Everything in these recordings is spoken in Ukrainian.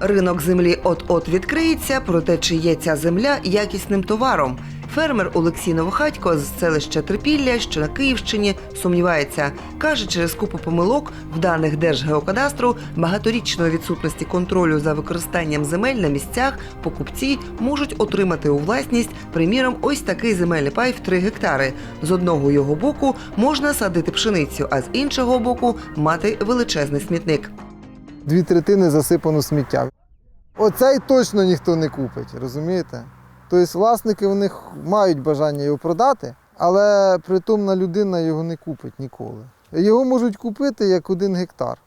Ринок землі от-от відкриється, проте чи є ця земля якісним товаром? Фермер Олексій Новохатько з селища Трипілля, що на Київщині, сумнівається. Каже, через купу помилок в даних Держгеокадастру багаторічної відсутності контролю за використанням земель на місцях покупці можуть отримати у власність, приміром, ось такий земельний пай в 3 гектари. З одного його боку можна садити пшеницю, а з іншого боку мати величезний смітник. Дві третини засипано сміття. Оцей точно ніхто не купить, розумієте? Тобто власники них мають бажання його продати, але притомна людина його не купить ніколи. Його можуть купити як один гектар.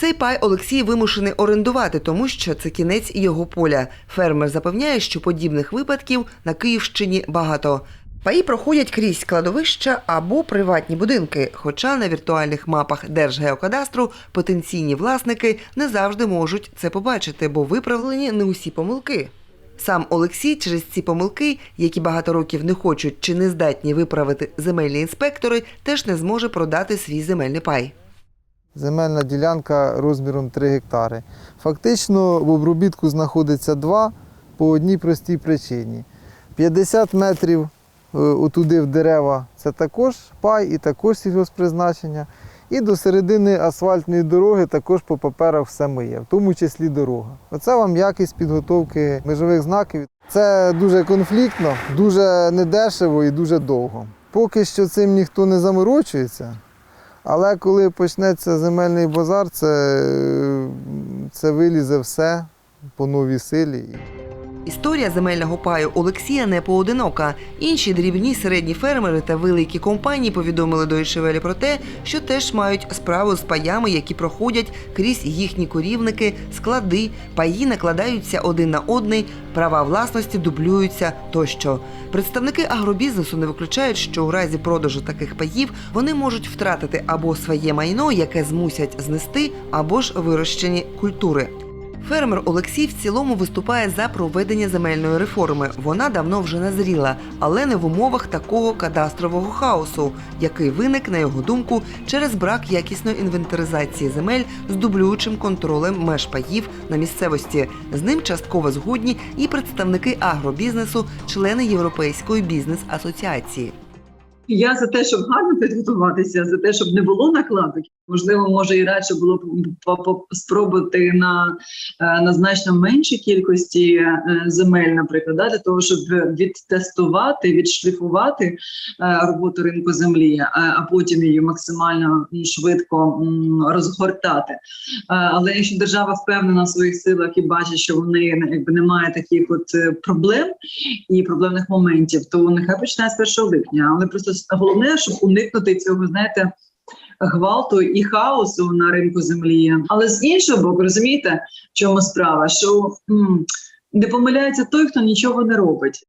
Цей пай Олексій вимушений орендувати, тому що це кінець його поля. Фермер запевняє, що подібних випадків на Київщині багато. Паї проходять крізь складовища або приватні будинки, хоча на віртуальних мапах Держгеокадастру потенційні власники не завжди можуть це побачити, бо виправлені не усі помилки. Сам Олексій через ці помилки, які багато років не хочуть чи не здатні виправити земельні інспектори, теж не зможе продати свій земельний пай. Земельна ділянка розміром 3 гектари. Фактично в обробітку знаходиться два по одній простій причині. 50 метрів отуди в дерева це також пай і також сільгоспризначення. І до середини асфальтної дороги також по паперах все моє, в тому числі дорога. Оце вам якість підготовки межових знаків. Це дуже конфліктно, дуже недешево і дуже довго. Поки що цим ніхто не заморочується. Але коли почнеться земельний базар, це, це вилізе все по новій силі. Історія земельного паю Олексія не поодинока. Інші дрібні середні фермери та великі компанії повідомили до Ішевелі про те, що теж мають справу з паями, які проходять крізь їхні корівники, склади, паї накладаються один на одний, права власності дублюються тощо. Представники агробізнесу не виключають, що у разі продажу таких паїв вони можуть втратити або своє майно, яке змусять знести, або ж вирощені культури. Фермер Олексій в цілому виступає за проведення земельної реформи. Вона давно вже назріла, але не в умовах такого кадастрового хаосу, який виник, на його думку, через брак якісної інвентаризації земель з дублюючим контролем меж паїв на місцевості. З ним частково згодні і представники агробізнесу, члени Європейської бізнес-асоціації. Я за те, щоб гарно підготуватися, за те, щоб не було накладок. Можливо, може і радше було б спробувати на, е, на значно меншій кількості е, земель, наприклад, да, для того, щоб відтестувати, відшліфувати е, роботу ринку землі, а, потім її максимально швидко розгортати. Але якщо держава впевнена в своїх силах і бачить, що вони якби немає таких от проблем, і проблемних моментів, то нехай починає з 1 липня. Але просто головне, щоб уникнути цього, знаєте. Гвалту і хаосу на ринку землі, але з іншого боку, розумієте, в чому справа? Що м, не помиляється той, хто нічого не робить.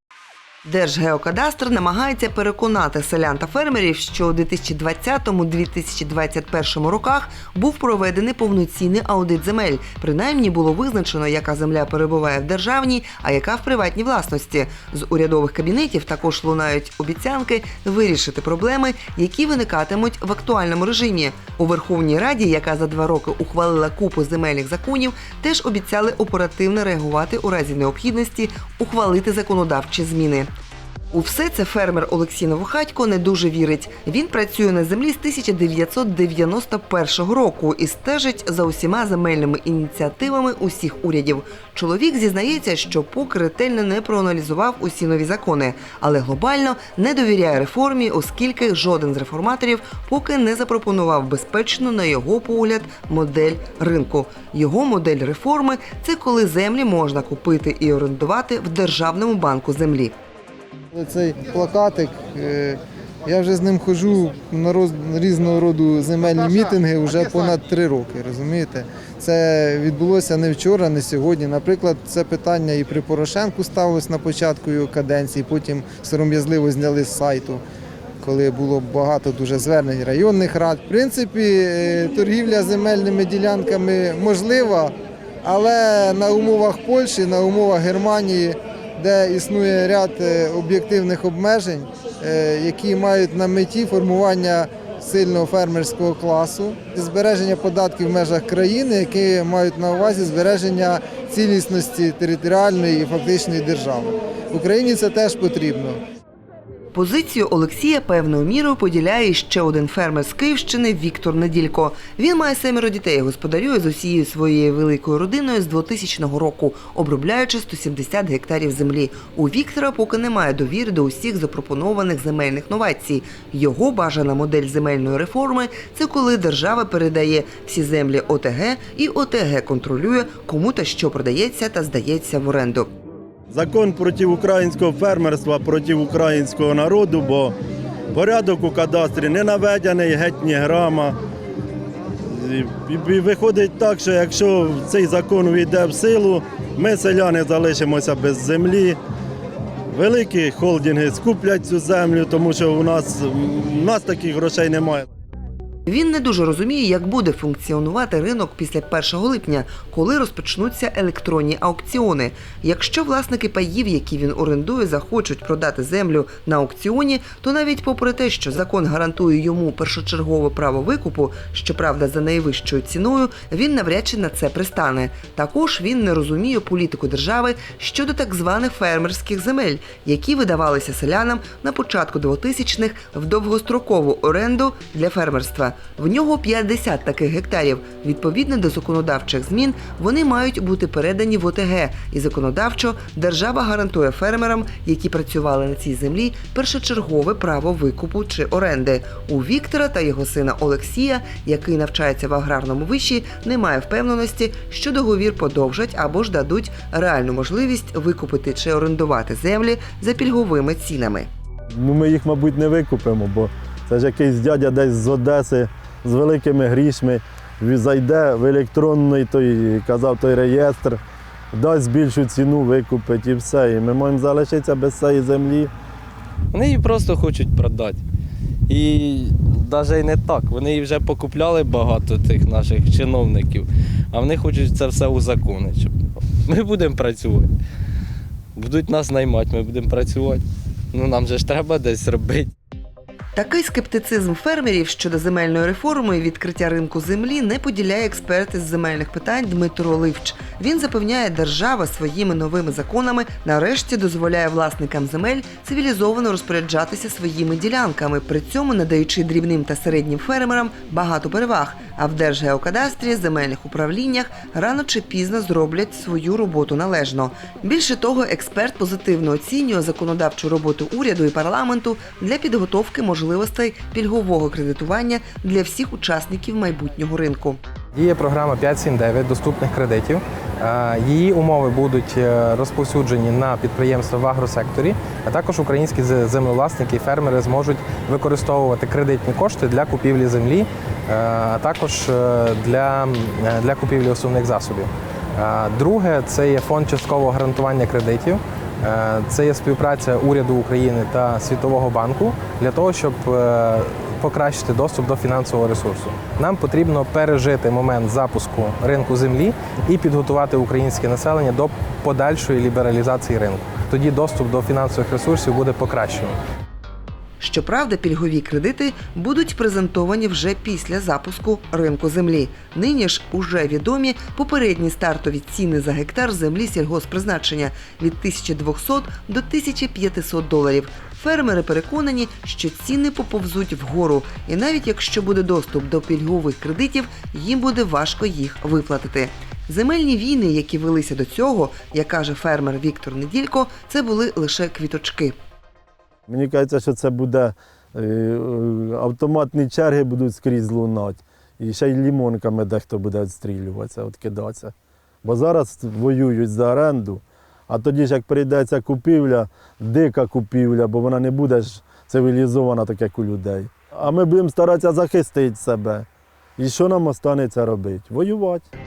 Держгеокадастр намагається переконати селян та фермерів, що у 2020-2021 роках був проведений повноцінний аудит земель. Принаймні було визначено, яка земля перебуває в державній, а яка в приватній власності. З урядових кабінетів також лунають обіцянки вирішити проблеми, які виникатимуть в актуальному режимі. У Верховній Раді, яка за два роки ухвалила купу земельних законів, теж обіцяли оперативно реагувати у разі необхідності ухвалити законодавчі зміни. У все це фермер Олексій Новохатько не дуже вірить. Він працює на землі з 1991 року і стежить за усіма земельними ініціативами усіх урядів. Чоловік зізнається, що поки ретельно не проаналізував усі нові закони, але глобально не довіряє реформі, оскільки жоден з реформаторів поки не запропонував безпечну, на його погляд, модель ринку. Його модель реформи це коли землі можна купити і орендувати в державному банку землі. Цей плакатик, е, я вже з ним ходжу на роз- різного роду земельні мітинги вже понад три роки. Розумієте? Це відбулося не вчора, не сьогодні. Наприклад, це питання і при Порошенку ставилось на початку його каденції, потім сором'язливо зняли з сайту. Коли було багато дуже звернень районних рад. В принципі, е, торгівля земельними ділянками можлива, але на умовах Польщі, на умовах Германії, де існує ряд е, об'єктивних обмежень, е, які мають на меті формування сильного фермерського класу, збереження податків в межах країни, які мають на увазі збереження цілісності територіальної і фактичної держави. Україні це теж потрібно. Позицію Олексія певною мірою поділяє ще один фермер з Київщини Віктор Неділько. Він має семеро дітей, господарює з усією своєю великою родиною з 2000 року, обробляючи 170 гектарів землі. У Віктора поки немає довіри до усіх запропонованих земельних новацій. Його бажана модель земельної реформи це коли держава передає всі землі ОТГ, і ОТГ контролює, кому та що продається та здається в оренду. Закон проти українського фермерства, проти українського народу, бо порядок у кадастрі не наведений, геть ні грама. І, виходить так, що якщо цей закон увійде в силу, ми селяни залишимося без землі. Великі холдинги скуплять цю землю, тому що у нас, у нас таких грошей немає. Він не дуже розуміє, як буде функціонувати ринок після 1 липня, коли розпочнуться електронні аукціони. Якщо власники паїв, які він орендує, захочуть продати землю на аукціоні, то навіть попри те, що закон гарантує йому першочергове право викупу, щоправда, за найвищою ціною, він навряд чи на це пристане. Також він не розуміє політику держави щодо так званих фермерських земель, які видавалися селянам на початку 2000-х в довгострокову оренду для фермерства. В нього 50 таких гектарів. Відповідно до законодавчих змін, вони мають бути передані в ОТГ. І законодавчо держава гарантує фермерам, які працювали на цій землі, першочергове право викупу чи оренди. У Віктора та його сина Олексія, який навчається в аграрному виші, немає впевненості, що договір подовжать або ж дадуть реальну можливість викупити чи орендувати землі за пільговими цінами. Ну, ми їх, мабуть, не викупимо, бо це ж якийсь дядя десь з Одеси з великими грішми. Зайде в електронний той, казав, той реєстр, дасть більшу ціну, викупить і все. І ми маємо залишитися без цієї землі. Вони її просто хочуть продати. І навіть не так. Вони її вже покупляли багато тих наших чиновників, а вони хочуть це все узаконити. Ми будемо працювати. Будуть нас наймати, ми будемо працювати. Ну нам же ж треба десь робити. Такий скептицизм фермерів щодо земельної реформи і відкриття ринку землі не поділяє експерт із земельних питань Дмитро Ливч. Він запевняє, держава своїми новими законами нарешті дозволяє власникам земель цивілізовано розпоряджатися своїми ділянками, при цьому надаючи дрібним та середнім фермерам багато переваг. А в Держгеокадастрі, земельних управліннях рано чи пізно зроблять свою роботу належно. Більше того, експерт позитивно оцінює законодавчу роботу уряду і парламенту для підготовки можливостей пільгового кредитування для всіх учасників майбутнього ринку. Діє програма 579 доступних кредитів. Її умови будуть е, розповсюджені на підприємства в агросекторі, а також українські землевласники і фермери зможуть використовувати кредитні кошти для купівлі землі, е, а також е, для, для купівлі основних засобів. Друге це є фонд часткового гарантування кредитів. Е, Це є співпраця уряду України та Світового банку для того, щоб е, покращити доступ до фінансового ресурсу. Нам потрібно пережити момент запуску ринку землі і підготувати українське населення до подальшої лібералізації ринку. Тоді доступ до фінансових ресурсів буде покращений. Щоправда, пільгові кредити будуть презентовані вже після запуску ринку землі. Нині ж уже відомі попередні стартові ціни за гектар землі сільгоспризначення від 1200 до 1500 доларів. Фермери переконані, що ціни поповзуть вгору, і навіть якщо буде доступ до пільгових кредитів, їм буде важко їх виплатити. Земельні війни, які велися до цього, як каже фермер Віктор Неділько, це були лише квіточки. Мені кажеться, що це буде е, е, автоматні черги будуть скрізь лунати. І ще й лімонками дехто буде відстрілюватися, відкидатися. Бо зараз воюють за оренду, а тоді ж як прийдеться купівля, дика купівля, бо вона не буде ж цивілізована, так як у людей. А ми будемо старатися захистити себе. І що нам останеться робити? Воювати.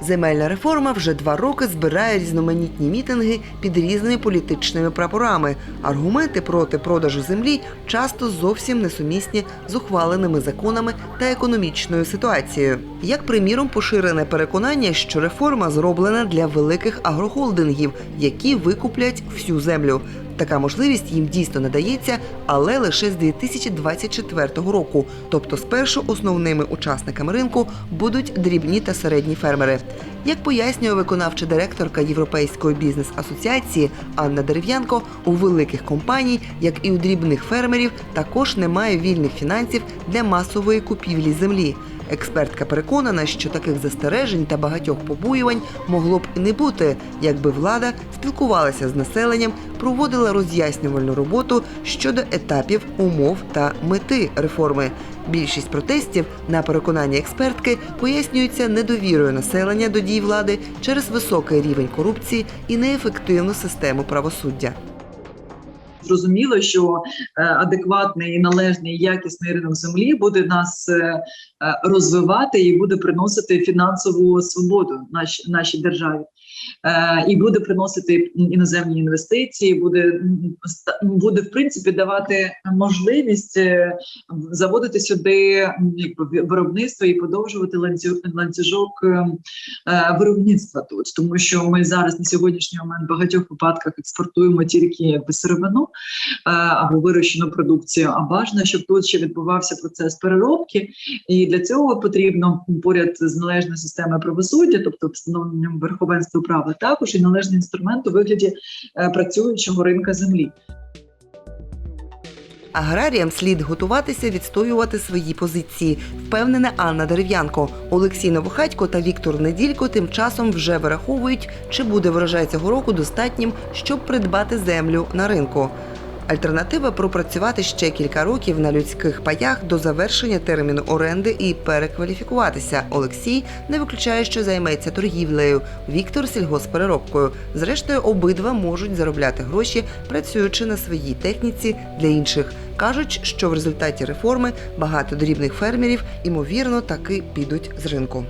Земельна реформа вже два роки збирає різноманітні мітинги під різними політичними прапорами. Аргументи проти продажу землі часто зовсім несумісні з ухваленими законами та економічною ситуацією. Як приміром, поширене переконання, що реформа зроблена для великих агрохолдингів, які викуплять всю землю. Така можливість їм дійсно надається, але лише з 2024 року. Тобто, спершу основними учасниками ринку будуть дрібні та середні фермери. Як пояснює виконавча директорка Європейської бізнес-асоціації Анна Дерев'янко, у великих компаній, як і у дрібних фермерів, також немає вільних фінансів для масової купівлі землі. Експертка переконана, що таких застережень та багатьох побоювань могло б і не бути, якби влада спілкувалася з населенням, проводила роз'яснювальну роботу щодо етапів, умов та мети реформи. Більшість протестів, на переконання експертки, пояснюються недовірою населення до дій влади через високий рівень корупції і неефективну систему правосуддя. Зрозуміло, що е, адекватний, і належний, якісний ринок землі буде нас е, е, розвивати і буде приносити фінансову свободу нашій нашій державі. Е, І буде приносити іноземні інвестиції, буде буде в принципі давати можливість е, заводити сюди якби виробництво і подовжувати ланцю- ланцюжок е, виробництва тут, тому що ми зараз на сьогоднішній момент в багатьох випадках експортуємо тільки якби сировину або вирощену продукцію. А бажано, щоб тут ще відбувався процес переробки, і для цього потрібно поряд з належною системою правосуддя, тобто встановленням верховенства права, також і належний інструмент у вигляді е, працюючого ринка землі. Аграріям слід готуватися відстоювати свої позиції, впевнена Анна Дерев'янко. Олексій Новохатько та Віктор Неділько тим часом вже вираховують, чи буде врожай цього року достатнім, щоб придбати землю на ринку. Альтернатива пропрацювати ще кілька років на людських паях до завершення терміну оренди і перекваліфікуватися. Олексій не виключає, що займеться торгівлею. Віктор сільгоспереробкою. Зрештою, обидва можуть заробляти гроші, працюючи на своїй техніці для інших. Кажуть, що в результаті реформи багато дрібних фермерів ймовірно таки підуть з ринку.